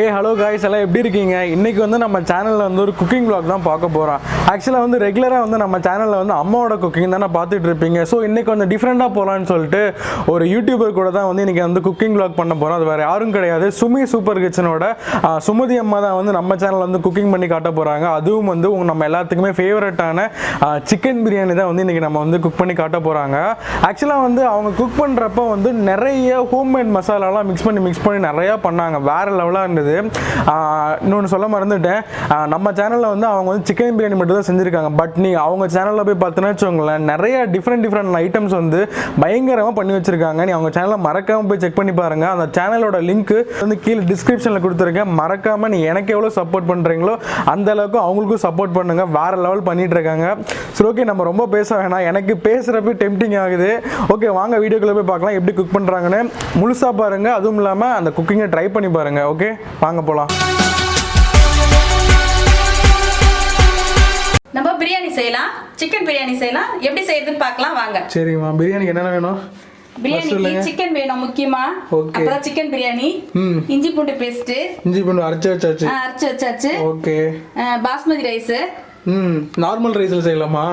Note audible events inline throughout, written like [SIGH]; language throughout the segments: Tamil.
ஏ ஹலோ காய்ஸ் எல்லாம் எப்படி இருக்கீங்க? இன்னைக்கு வந்து நம்ம சேனலில் வந்து ஒரு குக்கிங் ப்ளாக் தான் பார்க்க போகிறோம் ஆக்சுவலாக வந்து ரெகுலராக வந்து நம்ம சேனலில் வந்து அம்மாவோட குக்கிங் தானே பார்த்துட்டு இருப்பீங்க. ஸோ இன்னைக்கு கொஞ்சம் டிஃப்ரெண்ட்டாக போகலான்னு சொல்லிட்டு ஒரு யூடியூபர் கூட தான் வந்து இன்றைக்கி வந்து குக்கிங் ப்ளாக் பண்ண போகிறோம் அது வேறு யாரும் கிடையாது. சுமி சூப்பர் கிச்சனோட சுமதி அம்மா தான் வந்து நம்ம சேனலில் வந்து குக்கிங் பண்ணி காட்ட போகிறாங்க அதுவும் வந்து உங்க நம்ம எல்லாத்துக்குமே ஃபேவரட்டான சிக்கன் பிரியாணி தான் வந்து இன்றைக்கி நம்ம வந்து குக் பண்ணி காட்ட போகிறாங்க ஆக்சுவலாக வந்து அவங்க குக் பண்ணுறப்ப வந்து நிறைய ஹோம்மேட் மசாலாலாம் மிக்ஸ் பண்ணி மிக்ஸ் பண்ணி நிறையா பண்ணாங்க. வேற லெவலாக இருந்தது. இருக்குது இன்னொன்று சொல்ல மறந்துட்டேன். நம்ம சேனலில் வந்து அவங்க வந்து சிக்கன் பிரியாணி மட்டும் தான் செஞ்சுருக்காங்க. பட் நீ அவங்க சேனலில் போய் பார்த்தோன்னா வச்சுக்கோங்களேன் நிறைய டிஃப்ரெண்ட் டிஃப்ரெண்ட் ஐட்டம்ஸ் வந்து பயங்கரமாக பண்ணி வச்சுருக்காங்க. நீ அவங்க சேனலை மறக்காமல் போய் செக் பண்ணி பாருங்க. அந்த சேனலோட லிங்க் வந்து கீழே டிஸ்கிரிப்ஷனில் கொடுத்துருக்கேன். மறக்காமல் நீ எனக்கு எவ்வளோ சப்போர்ட் பண்ணுறீங்களோ அந்த அளவுக்கு அவங்களுக்கும் சப்போர்ட் பண்ணுங்கள் வேற லெவல் பண்ணிகிட்டு இருக்காங்க. சரி ஓகே நம்ம ரொம்ப பேச வேணாம். எனக்கு பேசுகிறப்ப டெம்டிங் ஆகுது. ஓகே வாங்க வீடியோக்குள்ளே போய் பார்க்கலாம். எப்படி குக் பண்ணுறாங்கன்னு முழுசாக பாருங்கள் அதுவும் இல்லாமல் அந்த குக்கிங்கை ட்ரை பண்ணி பாருங்கள் ஓகே வாங்க போகலாம் நம்ம பிரியாணி செய்யலாம். சிக்கன் பிரியாணி செய்யலாம். எப்படி செய்யறதுன்னு பார்க்கலாம். வாங்க. சரிம்மா பிரியாணிக்கு என்னென்ன வேணும்? பிரியாணிக்கு சிக்கன் வேணும் முக்கியமா. அப்புறம் சிக்கன் பிரியாணி. இஞ்சி பூண்டு பேஸ்ட் இஞ்சி பூண்டு அரைச்சி வச்சாச்சு. அரைச்சு வச்சாச்சு. ஓகே பாஸ்மதி ரைஸ் ம் நார்மல் ரைஸில் செய்யலாமா?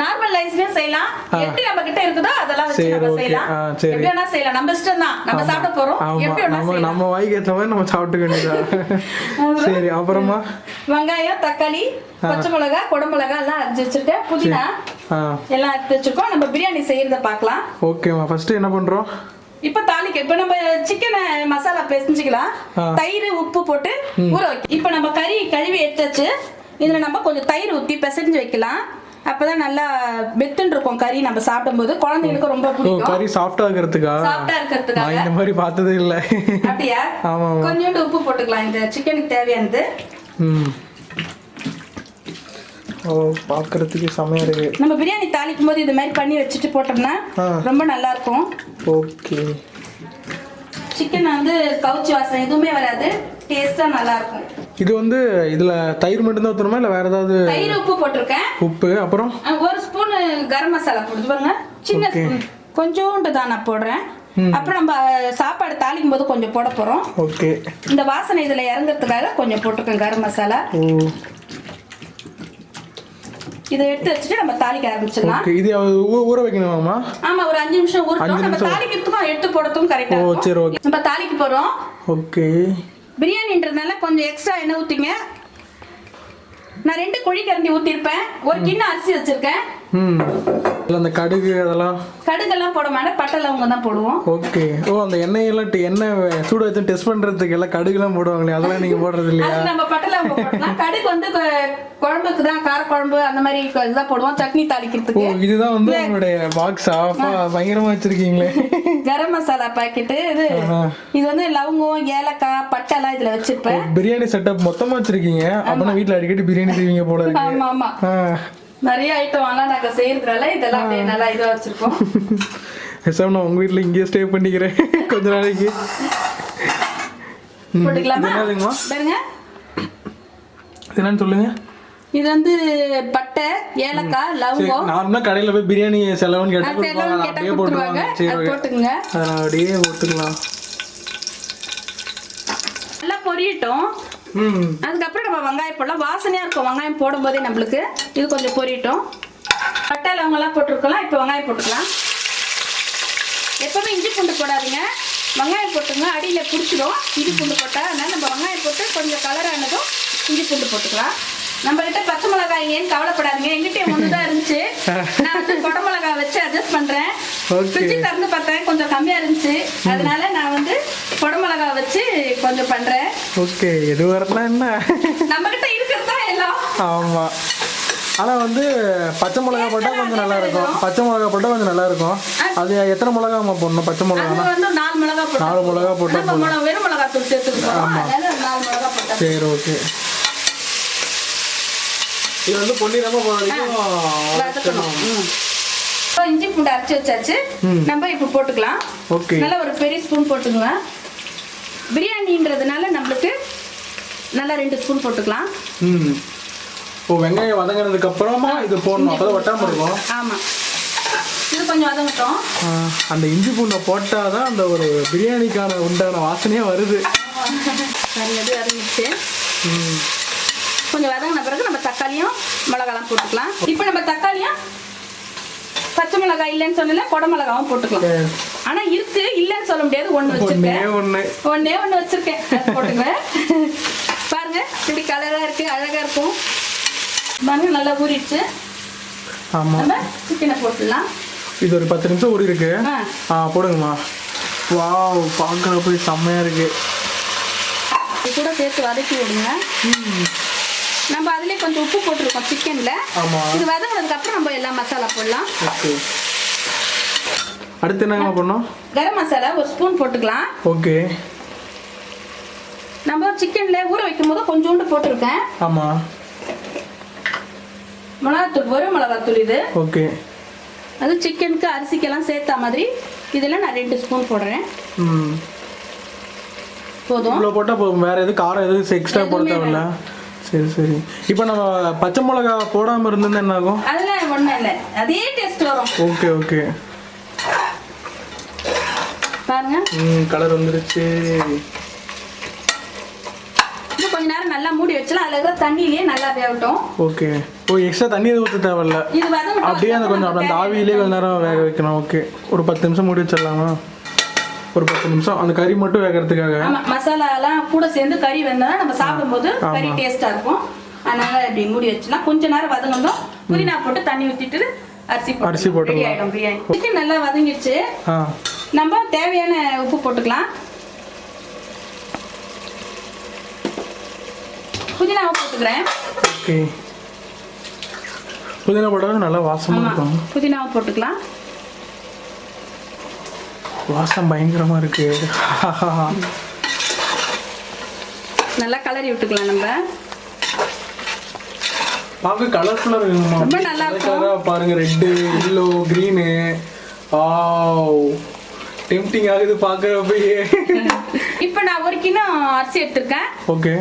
நார்மல் ரைஸ்லயும் செய்யலாம். எப்படி நம்ம கிட்ட இருக்குதோ அதெல்லாம் வச்சு நம்ம. செய்யலாம். எப்படி வேணா செய்யலாம். நம்ம இஷ்டம் தான். நம்ம சாப்பிட போறோம். எப்படி நம்ம நம்ம வாய்க்கு ஏற்ற மாதிரி நம்ம சாப்பிட்டுக்க வேண்டியதா சரி அப்புறமா? வெங்காயம் தக்காளி பச்சை மிளகா குடமிளகா எல்லாம் அரைச்சு வச்சிருக்கேன் புதினா எல்லாம் எடுத்து வச்சிருக்கோம். நம்ம பிரியாணி செய்யறத பார்க்கலாம். ஓகேம்மா ஃபர்ஸ்ட் என்ன பண்றோம்? இப்ப தாளிக்க இப்ப நம்ம சிக்கனை மசாலா பிசைஞ்சுக்கலாம். தயிர் உப்பு போட்டு ஊற வைக்க. இப்ப நம்ம கறி கழுவி எடுத்தாச்சு இதுல நம்ம கொஞ்சம் தயிர் ஊத்தி பிசைஞ்சு வைக்கலாம். அப்பதான் நல்லா வெத்துன்னு இருக்கும் கறி நம்ம சாப்பிடும்போது. குழந்தைங்களுக்கு ரொம்ப பிடிக்கும். கறி சாஃப்டா இருக்கிறதுக்கா? நான் இருக்கிறதுக்காக. இந்த மாதிரி பார்த்ததே இல்லை. அப்படியா? ஆமா கொஞ்சோண்டு உப்பு போட்டுக்கலாம். இந்த சிக்கனுக்கு தேவையானது. ம். ஓ பார்க்கறதுக்கு செமையா இருக்கு. நம்ம பிரியாணி தாளிக்கும் போது இது மாதிரி பண்ணி வச்சுட்டு போட்டோம்னா. ரொம்ப நல்லா இருக்கும் ஓகே. சிக்கன் வந்து கவுச்சி வாசனை எதுவுமே வராது. டேஸ்டா நல்லா இருக்கும் இது வந்து இதுல தயிர் மட்டும் தான் ஊற்றணுமா இல்லை வேற ஏதாவது தயிர் உப்பு போட்டிருக்கேன். உப்பு அப்புறம்? ஒரு ஸ்பூன் கரம் மசாலா போடுது பாருங்க. சின்ன. ஸ்பூன் கொஞ்சோண்டு தான் நான் போடுறேன். அப்புறம் நம்ம சாப்பாடு தாளிக்கும் போது கொஞ்சம் போட போறோம். ஓகே இந்த வாசனை இதுல இறங்குறதுக்காக கொஞ்சம் போட்டிருக்கேன் கரம் மசாலா. இதை எடுத்து வச்சுட்டு நம்ம தாளிக்க ஆரம்பிச்சிடலாம். இது ஊற வைக்கணுமாம்மா? ஆமா ஒரு அஞ்சு நிமிஷம் ஊறட்டும். அஞ்சு நம்ம. தாளிக்கிறதுக்கும் எடுத்து போடுறதுக்கும் கரெக்டா ஓ சரி ஓகே நம்ம தாளிக்க போறோம். ஓகே பிரியாணின்றதுனால கொஞ்சம் எக்ஸ்ட்ரா எண்ணெய் ஊத்திங்க. நான் ரெண்டு குழி கரண்டி ஊத்திருப்பேன். ஒரு கிண்ணம் அரிசி வச்சிருக்கேன். ம். அந்த கடுகு அதெல்லாம்? கடுகெல்லாம் போட மாட்டேன். பட்டை லவங்கம் தான் போடுவோம். ஓகே. ஓ அந்த எண்ணெயெல்லாம் டி- எண்ணெய் சூட வச்சு டெஸ்ட் பண்றதுக்கு எல்லாம் கடுகுலாம் போடுவாங்களே அதெல்லாம் நீங்க போடுறது இல்லையா நம்ம பட்டை லவங்கம் போடலாம் கடுகு வந்து குழம்புக்கு தான் கார குழம்பு அந்த மாதிரி இதுதான் போடுவோம் சட்னி ஓ தாளிக்கிறதுக்கு இதுதான் வந்து உங்களுடைய பாக்ஸா அப்பா பயங்கரமா வச்சிருக்கீங்களே. [LAUGHS] கரம் மசாலா பாக்கெட்டு இது. இது வந்து லவங்கம் ஏலக்காய் பட்டை எல்லாம் இதுல வச்சிருப்பேன். பிரியாணி செட்டப் மொத்தமா வச்சிருக்கீங்க. அப்பனா வீட்ல அடிக்கடி பிரியாணி செய்வீங்க போல இருக்கு. ஆமா ஆமா. நிறைய ஐட்டம் எல்லாம் நாங்க செய்யறதுனால இதெல்லாம் அப்படியே நல்லா இதா வச்சிருக்கோம். [LAUGHS] பேசாம நான் உங்க வீட்ல இங்கேயே ஸ்டே பண்ணிக்கிறேன். [LAUGHS] கொஞ்ச நாளைக்கு. பாருங்க. என்னன்னு சொல்லுங்க. இது வந்து பட்டை ஏலக்காய் லவங்கம். நார்மலா கடையில போய் பிரியாணி செலவுன்னு கேட்டா அப்படியே போட்டுருவாங்க போட்டுக்குங்க. அப்படியே போட்டுக்கலாம். நல்லா பொரியட்டும். அதுக்கப்புறம் நம்ம வெங்காயம் போடலாம். வாசனையா இருக்கும் வெங்காயம் போடும்போதே நம்மளுக்கு இது கொஞ்சம் பொரியட்டும். பட்டை லவங்கெல்லாம் போட்டிருக்கலாம் இப்போ வெங்காயம் போட்டுக்கலாம். எப்பவுமே இஞ்சி பூண்டு போடாதீங்க. வெங்காயம் போட்டுங்க அடியில் பிடிச்சிடும். இஞ்சி பூண்டு போட்டால் அதனால நம்ம வெங்காயம் போட்டு கொஞ்சம் கலர் ஆனதும் இஞ்சி பூண்டு போட்டுக்கலாம். நம்ம கிட்ட பச்சை மிளகாய் ஏன்னு கவலைப்படாதீங்க. எங்கிட்ட ஒன்று தான் இருந்துச்சு. நான் வந்து கொடை மிளகாய் வச்சு அட்ஜஸ்ட் Okay. ஃப்ரிட்ஜு திறந்து பார்த்தேன். கொஞ்சம் கம்மியா இருந்துச்சு. அதனால நான் வந்து மிளகாய் வச்சு கொஞ்சம் பண்றேன். ஓகே எது வரலாம் என்ன? நம்ம கிட்ட இருக்கிறது எல்லாம்? ஆமா. ஆனா வந்து பச்சை மிளகா போட்டா கொஞ்சம் நல்லா இருக்கும். பச்சை மிளகா போட்டா கொஞ்சம் நல்லா இருக்கும். அது எத்தனை மிளகாமா போடணும்? பச்சை மிளகா நாலு மிளகா நாலு மிளகா போட்டா மிளகா வெறும் மிளகா தூள் மிளகா போட்டா சரி ஓகே. இது வந்து பொன்னிறமா வதக்கணும். இஞ்சி பூண்டு அரைச்சி வச்சாச்சு. நம்ம இப்போ போட்டுக்கலாம். ஓகே. நல்லா ஒரு பெரிய ஸ்பூன் போட்டுங்க பிரியாணின்றதுனால நம்மளுக்கு நல்லா ரெண்டு ஸ்பூன் போட்டுக்கலாம். ம் ஓ வெங்காயம் வதங்கினதுக்கு அப்புறமா இது போடணும். அப்பதான் ஒட்டாம இருக்கும். ஆமா. இது கொஞ்சம் வதங்கட்டும். அந்த இஞ்சி பூண்டை போட்டாதான் அந்த ஒரு பிரியாணிக்கான உண்டான வாசனையே வருது. இது வதங்கிடுச்சு. ம் கொஞ்சம் வதங்கின பிறகு நம்ம தக்காளியும் மிளகாலாம் போட்டுக்கலாம். இப்போ நம்ம தக்காளியும் பச்சை மிளகாய் இல்லைன்னு சொன்னல குடை மிளகாவும் போட்டுக்கலாம். ஆனா இருக்கு இல்லைன்னு சொல்ல முடியாது. ஒண்ணு வச்சிருக்கேன். ஒன்று ஒண்ணே. ஒண்ணு வச்சிருக்கேன். போட்டுக்குவேன் பாருங்க இப்படி கலரா இருக்கு அழகா இருக்கும். பாருங்க நல்லா ஊறிடுச்சு. நம்ம சிக்கனை போட்டுடலாம். இது ஒரு பத்து நிமிஷம் ஊறி இருக்கு. ஆ. போடுங்கம்மா. வாவ் பார்க்குற போய் செம்மையாக இருக்கு. இது கூட சேர்த்து வதக்கி விடுங்க. நம்ம அதுலயே கொஞ்சம் உப்பு போட்டிருக்கோம் சிக்கன்ல. இது வதங்கினதுக்கு அப்புறம் நம்ம எல்லா மசாலா போடலாம். ஓகே. அடுத்து என்னங்கம்மா பண்ணோம் கரம் மசாலா ஒரு ஸ்பூன் போட்டுக்கலாம். ஓகே. நம்ம சிக்கன்ல ஊற வைக்கும் போது கொஞ்சோண்டு போட்டிருக்கேன். ஆமாம் மிளகாத்தூள் வெறும் மிளகாத்தூள் இது. ஓகே. அது சிக்கனுக்கு அரிசிக்கெல்லாம் சேர்த்த மாதிரி இதில் நான் ரெண்டு ஸ்பூன் போடுறேன். ம். போதும். இவ்வளோ போட்டால் போதும். வேறு எதுவும் காரம் எதுவும் எக்ஸ்ட்ரா போட தேவையில்ல. சரி சரி. இப்போ நம்ம பச்சை மிளகா போடாமல் இருந்திருந்தா என்ன ஆகும்? அதெல்லாம் ஒன்றும் இல்லை. அதே டேஸ்ட் வரும். Okay okay. பாருங்க. கலர் வந்துருச்சு. கொஞ்ச நேரம் நல்லா மூடி வச்சலாம் அதில் இருக்கிற தண்ணியிலேயே நல்லா வேகட்டும். ஓகே. ஓ எக்ஸ்ட்ரா தண்ணி எதுவும் ஊற்ற தேவையில்ல. அப்படியே அந்த கொஞ்சம் அந்த ஆவியிலே கொஞ்ச நேரம் வேக வைக்கணும். ஓகே. ஒரு பத்து நிமிஷம் மூடி வச்சிடலாமா? ஒரு பத்து நிமிஷம். அந்த கறி மட்டும் வேகிறதுக்காக. மசாலா எல்லாம் கூட சேர்ந்து கறி வெந்தோம்னா நம்ம சாப்பிடும்போது கறி. டேஸ்டா இருக்கும். அதனால இப்படி மூடி வச்சலாம் கொஞ்ச நேரம் வதங்கணும். புதினா போட்டு தண்ணி ஊத்திட்டு அரிசி போட்டு அரிசி சிக்கன் நல்லா வதங்கிடுச்சு. நம்ம தேவையான உப்பு போட்டுக்கலாம். புதினாவை போட்டுக்கிறேன். ஓகே. புதினா போட்டாலும் நல்லா வாசமாக இருக்கும். புதினாவை போட்டுக்கலாம். வாசம் பயங்கரமாக இருக்கு. நல்லா கலரி விட்டுக்கலாம் நம்ம. பார்க்க கலர்ஃபுல்லாக இருக்குங்கம்மா ரொம்ப நல்லா இருக்கும். கலராக பாருங்க ரெட்டு எல்லோ க்ரீனு ஆவ் டெம்டிங் ஆகுது பார்க்குறப்பயே. இப்போ நான் ஒரு கிண்ணம் அரிசி எடுத்திருக்கேன். ஓகே.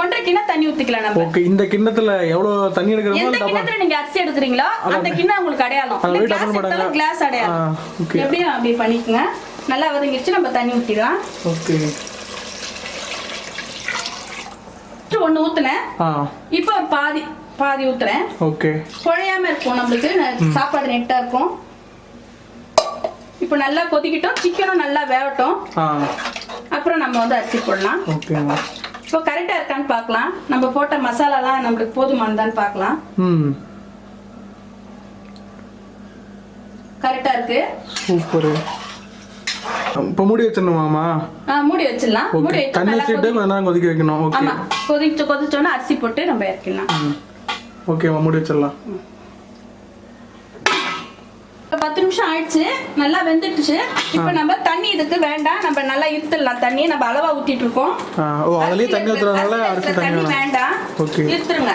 ஒன்றரை கிண்ணம் தண்ணி ஊத்திக்கலாம் நம்ம. ஓகே இந்த கிண்ணத்துல எவ்வளோ தண்ணி எடுக்கிறோமோ எந்த கிண்ணத்துல நீங்க அரிசி எடுக்கிறீங்களோ அந்த கிண்ணம் உங்களுக்கு அடையாளம். கிளாஸ் அடையாளம். எப்படியும் அப்படி பண்ணிக்கோங்க. நல்லா வதங்கிடுச்சு நம்ம தண்ணி ஊத்திடலாம். ஓகே. ஒண்ணு ஊத்துனேன். இப்போ பாதி பாதி ஊத்துறேன். ஓகே. குழையாம இருக்கும் நம்மளுக்கு. சாப்பாடு நெட்டா இருக்கும். இப்போ நல்லா கொதிக்கிட்டோம் சிக்கனும் நல்லா வேகட்டும் அப்புறம் நம்ம வந்து அரிசி போடலாம். ஓகேம்மா இப்போ கரெக்டா இருக்கான்னு பார்க்கலாம். நம்ம போட்ட மசாலாலாம் நம்மளுக்கு போதுமானதான்னு பார்க்கலாம். கரெக்டா இருக்கு. சூப்பரு. இப்போ மூடி வச்சிடணுமாம்மா ஆ, மூடி வச்சிடலாம். மூடி வச்சு தண்ணி வச்சுட்டு நேரம் கொதிக்க வைக்கணும். ஓகே. ஆமா. கொதிச்சு கொதிச்சோன்னா அரிசி போட்டு நம்ம இறக்கிடலாம். ம். ஓகேம்மா மூடி வச்சிடலாம் இப்போ பத்து நிமிஷம் ஆயிடுச்சு நல்லா வெந்துட்டுச்சு இப்போ நம்ம தண்ணி இதுக்கு வேண்டாம். நம்ம நல்லா இருத்துடலாம் தண்ணி நம்ம அளவா ஊத்திட்டு இருக்கோம். ஓ அதுலேயே தண்ணி இருக்கிற அரிசி தண்ணி வேண்டாம். ஓகே. இருத்துருங்க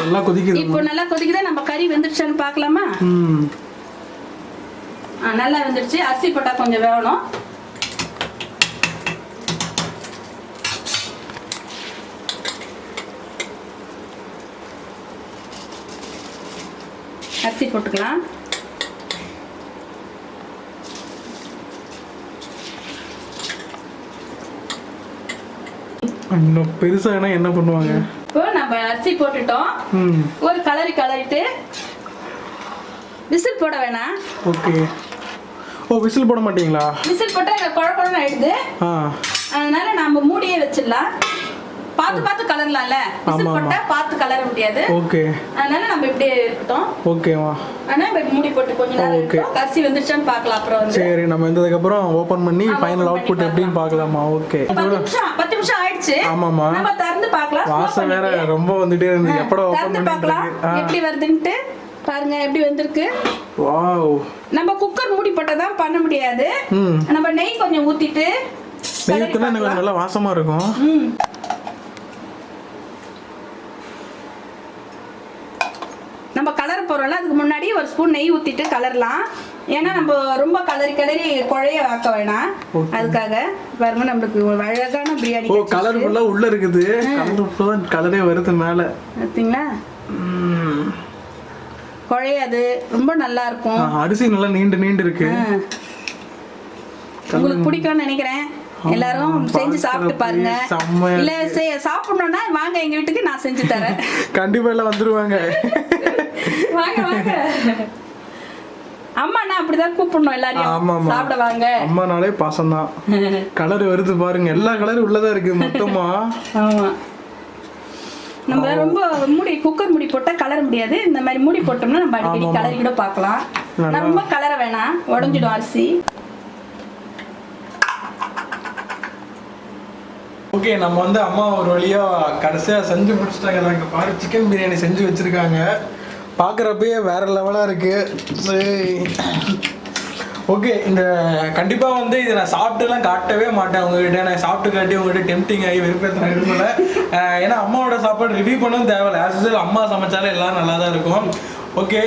நல்லா கொதிக்குது. இப்போ நல்லா கொதிக்குதா? நம்ம கறி வெந்துருச்சான்னு பார்க்கலாமா? நல்லா வெந்துருச்சு அரிசி போட்டா கொஞ்சம் வேகணும். அரிசி போட்டுக்கலாம். இன்னும் பெருசாகனா என்ன பண்ணுவாங்க? இப்போ நம்ம அரிசி போட்டுட்டோம். ஒரு கலரி கலரிட்டு விசில் போட வேணாம். ஓகே. ஓ விசில் போட மாட்டீங்களா? விசில் போட்டா இங்க குழ குழன்னு ஆயிடுது. அதனால நம்ம மூடியே வச்சிடலாம். பார்த்து பார்த்து கலரலாம்ல. விசில். போட்டா பார்த்து கலர முடியாது. ஓகே. அதனால நம்ம இப்படியே இருக்கட்டும். ஓகேம்மா ஆனா இப்ப மூடி போட்டு கொஞ்ச நேரம். இருக்கட்டும். அரிசி வெந்துருச்சான்னு பார்க்கலாம் அப்புறம் வந்து. சரி நம்ம வந்ததுக்கப்புறம் ஓப்பன் பண்ணி ஆ, ஃபைனல் அவுட்புட் பண்ணி எப்படின்னு பார்க்கலாமா? ஓகே. பத்து நிமிஷம் பத்து நிமிஷம் ஆயிடுச்சு. ஆமாம்மா. நம்ம திறந்து பார்க்கலாம். வாசம் வேற. ரொம்ப வந்துட்டே இருந்துச்சு எப்படா ஓப்பன் திறந்து பார்க்கலாம். எப்படி வருதுன்ட்டு பாருங்க எப்படி வந்திருக்கு. வாவ். நம்ம குக்கர் மூடி போட்டதான் பண்ண முடியாது. நம்ம நெய் கொஞ்சம் ஊத்திட்டு நெய் ஊத்துனா. நல்லா வாசமா இருக்கும் ம். நம்ம கலர் போறோம்ல அதுக்கு முன்னாடி ஒரு ஸ்பூன் நெய் ஊத்திட்டு கலரலாம். ஏன்னா நம்ம ரொம்ப கலரி கலரி குழைய ஆக்க வேணாம். அதுக்காக பாருங்க நம்மளுக்கு ஒரு அழகான பிரியாணி ஓ கலர் ஃபுல்லா உள்ள இருக்குது. கலர் வருது மேல. பார்த்தீங்களா ம். குழையாது. ரொம்ப நல்லா இருக்கும். அரிசி நல்லா நீண்டு நீண்டு இருக்கு. உங்களுக்கு பிடிக்கும்னு நினைக்கிறேன். எல்லாரும் செஞ்சு சாப்பிட்டு பாருங்க. இல்ல சாப்பிடணும்னா வாங்க எங்க வீட்டுக்கு நான் செஞ்சு தரேன். [LAUGHS] கண்டிப்பா எல்லாம் வந்துருவாங்க. [LAUGHS] வாங்க வாங்க. அம்மா நான் அப்படிதான் கூப்பிடணும் எல்லாரையும். சாப்பிட வாங்க. அம்மானாலே பாசம்தான். கலர் வருது பாருங்க. எல்லா கலரும் உள்ளதா இருக்கு மொத்தமா. ஆமா. நம்ம ரொம்ப மூடி குக்கர் மூடி போட்டா கலர முடியாது. இந்த மாதிரி மூடி போட்டோம்னா நம்ம அடிக்கடி. கலரி கூட பார்க்கலாம். நான் ரொம்ப கலர வேணாம். உடஞ்சிடும் அரிசி. ஓகே நம்ம வந்து அம்மா ஒரு வழியா கடைசியா செஞ்சு முடிச்சிட்டாங்க. இங்க பாரு சிக்கன் பிரியாணி செஞ்சு வச்சிருக்காங்க. பார்க்குறப்பயே வேற லெவலா இருக்கு. ஓகே இந்த கண்டிப்பா வந்து இதை நான் சாப்பிட்டுலாம் காட்டவே மாட்டேன் உங்ககிட்ட. நான் சாப்பிட்டு காட்டி உங்ககிட்ட டெம்டிங் ஆகி விருப்பத்தின விரும்பல. ஏன்னா அம்மாவோட சாப்பாடு ரிவ்யூ பண்ணவும் தேவையில்ல. ஆஸ் யூஸ்வல் அம்மா சமைச்சாலே எல்லாம் நல்லா தான் இருக்கும் ஓகே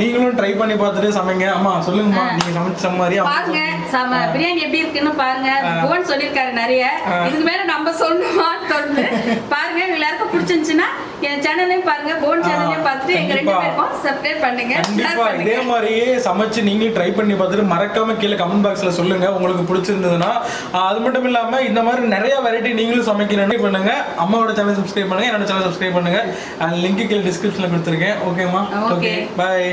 நீங்களும் ட்ரை பண்ணி பார்த்துட்டு சமைங்க. அம்மா சொல்லுங்கம்மா நீங்க சமைச்ச மாதிரி பாருங்க சம பிரியாணி எப்படி இருக்குன்னு பாருங்க. புவன் சொல்லியிருக்காரு நிறைய. இதுக்கு மேல நம்ம தோணுது. [LAUGHS] பாருங்க. எல்லாருக்கும் பிடிச்சிருந்துச்சுன்னா என் சேனலையும் பாருங்க. புவன் சேனலையும் பார்த்துட்டு எங்க ரெண்டு. பேருக்கும் சப்ஸ்கிரைப் பண்ணுங்க. கண்டிப்பா. இதே மாதிரியே சமைச்சு நீங்களும் ட்ரை பண்ணி பார்த்துட்டு மறக்காம கீழே கமெண்ட் பாக்ஸ்ல சொல்லுங்க. உங்களுக்கு பிடிச்சிருந்ததுன்னா அது மட்டும் இல்லாம இந்த மாதிரி நிறைய வெரைட்டி நீங்களும் சமைக்கணும்னு பண்ணுங்க. அம்மாவோட சேனல் சப்ஸ்கிரைப் பண்ணுங்க. என்னோட சேனல் சப்ஸ்கிரைப் பண்ணுங்க. லிங்க் கீழே டிஸ்கிரிப்ஷன்ல கொடுத்துருக்கேன். ஓகேமா ஓகே. பாய்.